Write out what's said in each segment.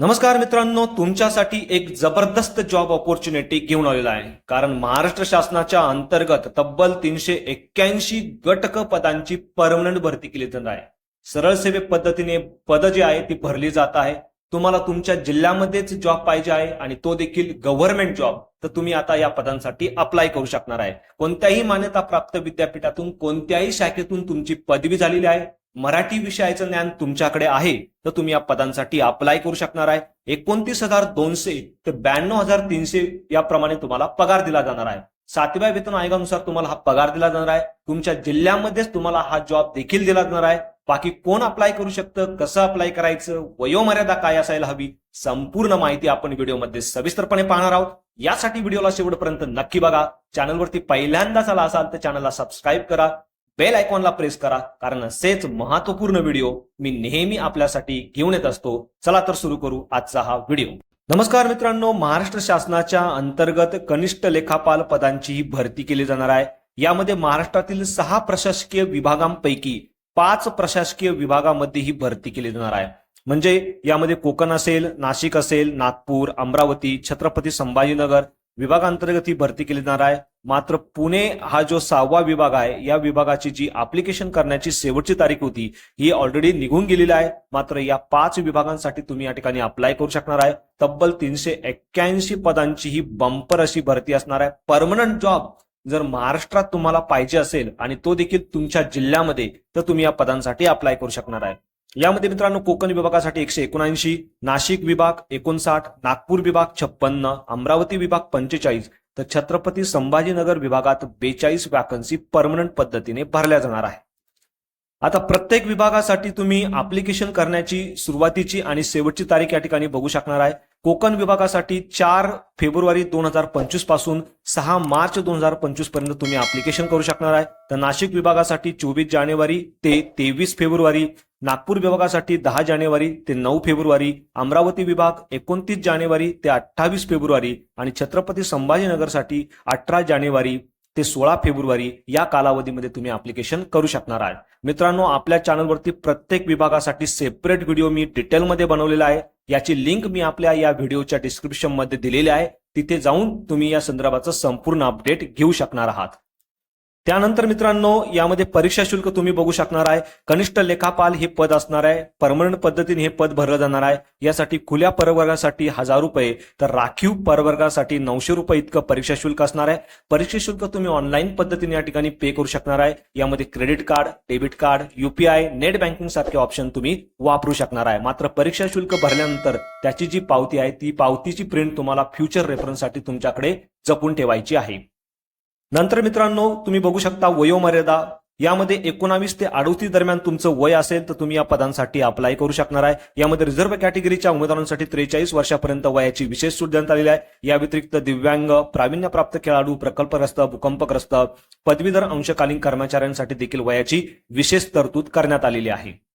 नमस्कार मित्रांनो तुमच्यासाठी एक जबरदस्त जॉब ऑपॉर्च्युनिटी घेऊन आलेला आहे. कारण महाराष्ट्र शासनाच्या अंतर्गत तब्बल तीनशे एक्क्याऐंशी गटक पदांची परमनंट भरती केली जात आहे. सरळ सेवे पद्धतीने पद जे आहे ती भरली जात आहे. तुम्हाला तुमच्या जिल्ह्यामध्येच जॉब पाहिजे आहे आणि तो देखील गव्हर्नमेंट जॉब तर तुम्ही आता या पदांसाठी अप्लाय करू शकणार आहे. कोणत्याही मान्यता प्राप्त विद्यापीठातून कोणत्याही शाखेतून तुमची पदवी झालेली आहे. मराठी विषयाचं ज्ञान तुमच्याकडे आहे तर तुम्ही या पदांसाठी अप्लाय करू शकणार आहे. एकोणतीस हजार दोनशे ते ब्याण्णव हजार तीनशे याप्रमाणे तुम्हाला पगार दिला जाणार आहे. सातव्या वेतन आयोगानुसार तुम्हाला हा पगार दिला जाणार आहे. तुमच्या जिल्ह्यामध्येच तुम्हाला हा जॉब देखील दिला जाणार आहे. बाकी कोण अप्लाय करू शकतं कसं अप्लाय करायचं वयोमर्यादा काय असायला हवी संपूर्ण माहिती आपण व्हिडिओमध्ये सविस्तरपणे पाहणार आहोत. यासाठी व्हिडिओला शेवटपर्यंत नक्की बघा. चॅनलवरती पहिल्यांदाच आला असाल तर चॅनलला सबस्क्राईब करा. बेल आयकॉनला प्रेस करा कारण असेच महत्त्वपूर्ण व्हिडिओ मी नेहमी आपल्यासाठी घेऊन येत असतो. चला तर सुरू करू आजचा हा व्हिडिओ. नमस्कार मित्रांनो महाराष्ट्र शासनाच्या अंतर्गत कनिष्ठ लेखापाल पदांची भरती केली जाणार आहे. यामध्ये महाराष्ट्रातील सहा प्रशासकीय विभागांपैकी पाच प्रशासकीय विभागामध्ये ही भरती केली जाणार आहे. म्हणजे यामध्ये कोकण असेल नाशिक असेल नागपूर अमरावती छत्रपती संभाजीनगर विभागांतर्गत ही भरती केली जाणार आहे. मात्र पुणे हा जो सहावा विभाग आहे या विभागाची जी अप्लिकेशन करण्याची शेवटची तारीख होती ही ऑलरेडी निघून गेलेली आहे. मात्र या पाच विभागांसाठी तुम्ही या ठिकाणी अप्लाय करू शकणार आहे. तब्बल तीनशे एक्क्याऐंशी पदांची ही बंपर अशी भरती असणार आहे. परमनंट जॉब जर महाराष्ट्रात तुम्हाला पाहिजे असेल आणि तो देखील तुमच्या जिल्ह्यामध्ये तर तुम्ही या पदांसाठी अप्लाय करू शकणार आहे. यामध्ये मित्रांनो कोकण विभागासाठी एकशे एकोणऐंशी नाशिक विभाग एकोणसाठ नागपूर विभाग छप्पन्न अमरावती विभाग पंचेचाळीस तर छत्रपती संभाजीनगर विभागात बेचाळीस वॅकन्सी परमनंट पद्धतीने भरल्या जाणार आहे. आता प्रत्येक विभागासाठी तुम्ही अप्लिकेशन करण्याची सुरुवातीची आणि शेवटची तारीख या ठिकाणी बघू शकणार आहे. कोकण विभागासाठी चार फेब्रुवारी दोन हजार पंचवीसपासून सहा मार्च दोन हजार पंचवीसपर्यंत तुम्ही अप्लिकेशन करू शकणार आहे. तर नाशिक विभागासाठी चोवीस जानेवारी ते तेवीस फेब्रुवारी नागपूर विभागासाठी दहा जानेवारी ते नऊ फेब्रुवारी अमरावती विभाग एकोणतीस जानेवारी ते अठ्ठावीस फेब्रुवारी आणि छत्रपती संभाजीनगरसाठी अठरा जानेवारी ते सोळा फेब्रुवारी या कालावधीमध्ये तुम्ही अप्लिकेशन करू शकणार आहे मित्रांनो आपल्या चॅनलवरती प्रत्येक विभागासाठी सेपरेट व्हिडिओ मी डिटेलमध्ये बनवलेला आहे. याची लिंक मी आपल्या या व्हिडिओच्या डिस्क्रिप्शनमध्ये दिलेली आहे. तिथे जाऊन तुम्ही या संदर्भाचं संपूर्ण अपडेट घेऊ शकणार आहात. त्यानंतर मित्रांनो यामध्ये परीक्षा शुल्क तुम्ही बघू शकणार आहे. कनिष्ठ लेखापाल हे पद असणार आहे. परमनंट पद्धतीने हे पद भरलं जाणार आहे. यासाठी खुल्या परवर्गासाठी हजार रुपये तर राखीव परवर्गासाठी नऊशे रुपये इतकं परीक्षा शुल्क असणार आहे. परीक्षा शुल्क तुम्ही ऑनलाईन पद्धतीने या ठिकाणी पे करू शकणार आहे. यामध्ये credit card debit card UPI net banking सारखे ऑप्शन तुम्ही वापरू शकणार आहे. मात्र परीक्षा शुल्क भरल्यानंतर त्याची जी पावती आहे ती पावतीची प्रिंट तुम्हाला फ्युचर रेफरन्ससाठी तुमच्याकडे जपून ठेवायची आहे. नंतर मित्रांनो तुम्ही बघू शकता वयोमर्यादा. यामध्ये एकोणावीस ते अडोतीस दरम्यान तुमचं वय असेल तर तुम्ही या पदांसाठी अप्लाय करू शकणार आहे. यामध्ये रिझर्व्ह कॅटेगरीच्या उमेदवारांसाठी त्रेचाळीस वर्षापर्यंत वयाची विशेष सूट देण्यात आलेली आहे. या व्यतिरिक्त दिव्यांग प्रावीण्यप्राप्त खेळाडू प्रकल्पग्रस्त भूकंपग्रस्त पदवीधर अंशकालीन कर्मचाऱ्यांसाठी देखील वयाची विशेष तरतूद करण्यात आलेली आहे.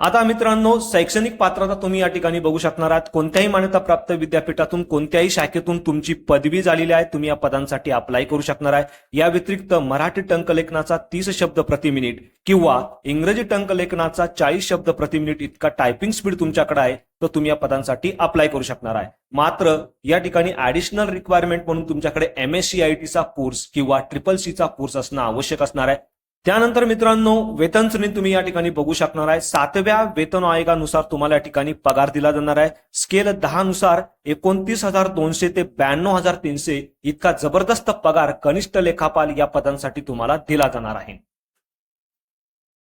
आता मित्रांनो शैक्षणिक पात्रता तुम्ही या ठिकाणी बघू शकणार आहात. कोणत्याही मान्यता प्राप्त विद्यापीठातून कोणत्याही शाखेतून तुमची पदवी झालेली आहे तुम्ही या पदांसाठी अप्लाय करू शकणार आहे. या व्यतिरिक्त मराठी टंकलेखनाचा तीस शब्द प्रति मिनिट किंवा इंग्रजी टंकलेखनाचा चाळीस शब्द प्रति मिनिट इतका टायपिंग स्पीड तुमच्याकडे आहे तर तुम्ही या पदांसाठी अप्लाय करू शकणार आहे. मात्र या ठिकाणी ऍडिशनल रिक्वायरमेंट म्हणून तुमच्याकडे एम एस सी आय टीचा कोर्स किंवा ट्रिपल सीचा कोर्स असणं आवश्यक असणार आहे. त्यानंतर मित्रांनो वेतन श्रेणी तुम्ही या ठिकाणी बघू शकणार आहे. सातव्या वेतन आयोगानुसार तुम्हाला या ठिकाणी पगार दिला जाणार आहे. स्केल दहा नुसार एकोणतीस हजार दोनशे ते ब्याण्णव हजार तीनशे इतका जबरदस्त पगार कनिष्ठ लेखापाल या पदांसाठी तुम्हाला दिला जाणार आहे.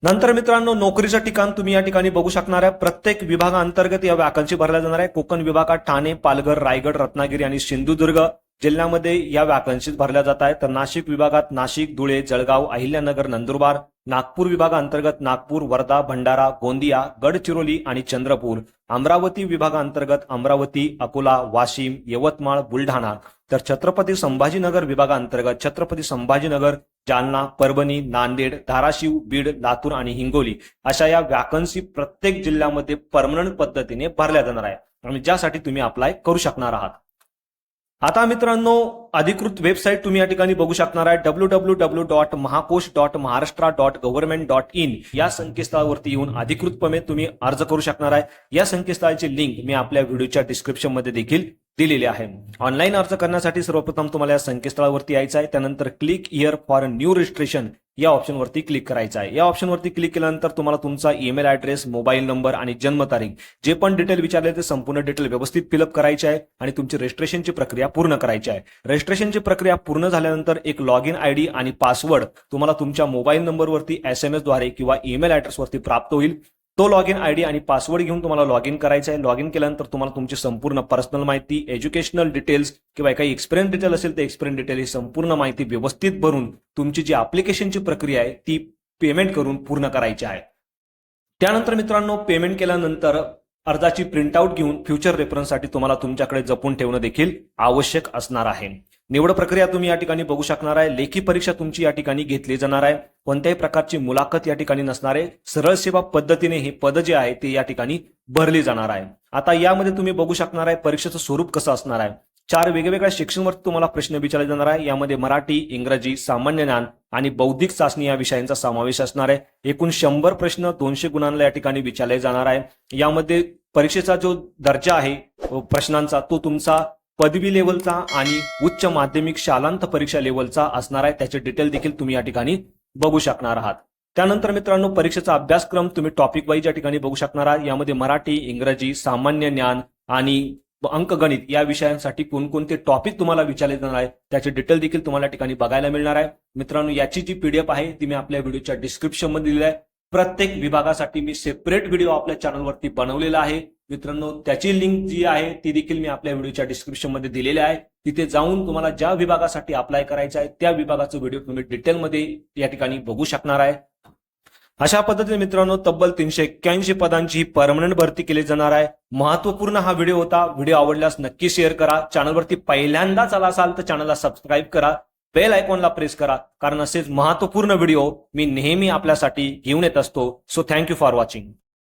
नंतर मित्रांनो नोकरीचं ठिकाण तुम्ही या ठिकाणी बघू शकणार आहे. प्रत्येक विभागाअंतर्गत या वॅकन्सी भरल्या जाणार आहे. कोकण विभागात ठाणे पालघर रायगड रत्नागिरी आणि सिंधुदुर्ग. जिल्ह्यामध्ये या वॅकन्सीज भरल्या जात आहेत. तर नाशिक विभागात नाशिक धुळे जळगाव अहिल्यानगर नंदुरबार नागपूर विभागांतर्गत नागपूर वर्धा भंडारा गोंदिया गडचिरोली आणि चंद्रपूर अमरावती विभागांतर्गत अमरावती अकोला वाशिम यवतमाळ बुलढाणा. तर छत्रपती संभाजीनगर विभागांतर्गत छत्रपती संभाजीनगर जालना परभणी नांदेड धाराशिव बीड लातूर आणि हिंगोली अशा या वॅकन्सी प्रत्येक जिल्ह्यामध्ये परमनंट पद्धतीने भरल्या जाणार आहे. आणि ज्यासाठी तुम्ही अप्लाय करू शकणार आहात. आता मित्रांनो अधिकृत वेबसाईट तुम्ही या ठिकाणी बघू शकणार आहे W W W dot Mahakosh dot Maharashtra dot government dot in या संकेतस्थळावरती येऊन अधिकृतपणे तुम्ही अर्ज करू शकणार आहे. या संकेतस्थळाची लिंक मी आपल्या व्हिडिओच्या डिस्क्रिप्शनमध्ये देखील दिलेली आहे. ऑनलाईन अर्ज करण्यासाठी सर्वप्रथम तुम्हाला या संकेतस्थळावरती यायचं आहे. त्यानंतर click here for new registration या ऑप्शनवरती क्लिक करायचं आहे. या ऑप्शनवरती क्लिक केल्यानंतर तुम्हाला तुमचा ईमेल ऍड्रेस मोबाईल नंबर आणि जन्मतारीख जे पण डिटेल विचारले ते संपूर्ण डिटेल व्यवस्थित फिलअप करायचे आहे आणि तुमची रजिस्ट्रेशनची प्रक्रिया पूर्ण करायची आहे. रजिस्ट्रेशनची प्रक्रिया पूर्ण झाल्यानंतर एक लॉग इन आयडी आणि पासवर्ड तुम्हाला तुमच्या मोबाईल नंबरवरती एस एम एसद्वारे किंवा ईमेल ऍड्रेसवरती प्राप्त होईल. तो लॉग इन आयडी आणि पासवर्ड घेऊन तुम्हाला लॉग इन करायचं आहे. लॉग इन केल्यानंतर तुम्हाला तुमची संपूर्ण पर्सनल माहिती एज्युकेशनल डिटेल्स किंवा काही एक्सपिरियन्स डिटेल असेल तर एक्सपिरियन्स डिटेल ही संपूर्ण माहिती व्यवस्थित भरून तुमची जी अप्लिकेशनची प्रक्रिया आहे ती पेमेंट करून पूर्ण करायची आहे. त्यानंतर मित्रांनो पेमेंट केल्यानंतर अर्जाची प्रिंटआउट घेऊन फ्युचर रेफरन्ससाठी तुम्हाला तुमच्याकडे जपून ठेवणं देखील आवश्यक असणार आहे. निवड प्रक्रिया तुम्ही या ठिकाणी बघू शकणार आहे. लेखी परीक्षा तुमची या ठिकाणी घेतली जाणार आहे. कोणत्याही प्रकारची मुलाखत या ठिकाणी नसणार आहे. सरळ सेवा पद्धतीने हे पद जे आहे ते या ठिकाणी भरली जाणार आहे. आता यामध्ये तुम्ही बघू शकणार आहे परीक्षेचं स्वरूप कसं असणार आहे. चार वेगवेगळ्या सेक्शनवर तुम्हाला प्रश्न विचारले जाणार आहे. यामध्ये मराठी इंग्रजी सामान्य ज्ञान आणि बौद्धिक चाचणी या विषयांचा समावेश असणार आहे. एकूण शंभर प्रश्न दोनशे गुणांना या ठिकाणी विचारले जाणार आहे. यामध्ये परीक्षेचा जो दर्जा आहे प्रश्नांचा तो तुमचा पदवी लेवलचा आणि उच्च माध्यमिक शालांत परीक्षा लेवलचा असणार आहे. त्याचे डिटेल देखील तुम्ही या ठिकाणी बघू शकणार आहात. त्यानंतर मित्रांनो परीक्षेचा अभ्यासक्रम तुम्ही टॉपिक वाईज या ठिकाणी बघू शकणार आहात. यामध्ये मराठी इंग्रजी सामान्य ज्ञान आणि अंकगणित या विषयांसाठी कोणकोणते टॉपिक तुम्हाला विचारले जाणार आहे त्याचे डिटेल देखील तुम्हाला ठिकाणी बघायला मिळणार आहे. मित्रांनो याची जी पीडीएफ आहे ती मी आपल्या व्हिडिओच्या डिस्क्रिप्शनमध्ये दिली आहे. प्रत्येक विभागासाठी मी सेपरेट व्हिडिओ आपल्या चॅनलवरती बनवलेला आहे. मित्रांनो त्याची लिंक जी आहे ती देखील मी आपल्या व्हिडिओच्या डिस्क्रिप्शनमध्ये दिलेली आहे. तिथे जाऊन तुम्हाला ज्या विभागासाठी अप्लाय करायचं आहे त्या विभागाचा व्हिडिओ तुम्ही डिटेलमध्ये या ठिकाणी बघू शकणार आहे. अशा पद्धतीने मित्रांनो तब्बल तीनशे एक्क्याऐंशी पदांची ही परमनंट भरती केली जाणार आहे. महत्त्वपूर्ण हा व्हिडिओ होता. व्हिडिओ आवडल्यास नक्की शेअर करा. चॅनलवरती पहिल्यांदाच आला असाल तर चॅनलला सबस्क्राईब करा. बेल आयकॉनला प्रेस करा कारण असेच महत्त्वपूर्ण व्हिडिओ मी नेहमी आपल्यासाठी घेऊन येत असतो. So thank you for watching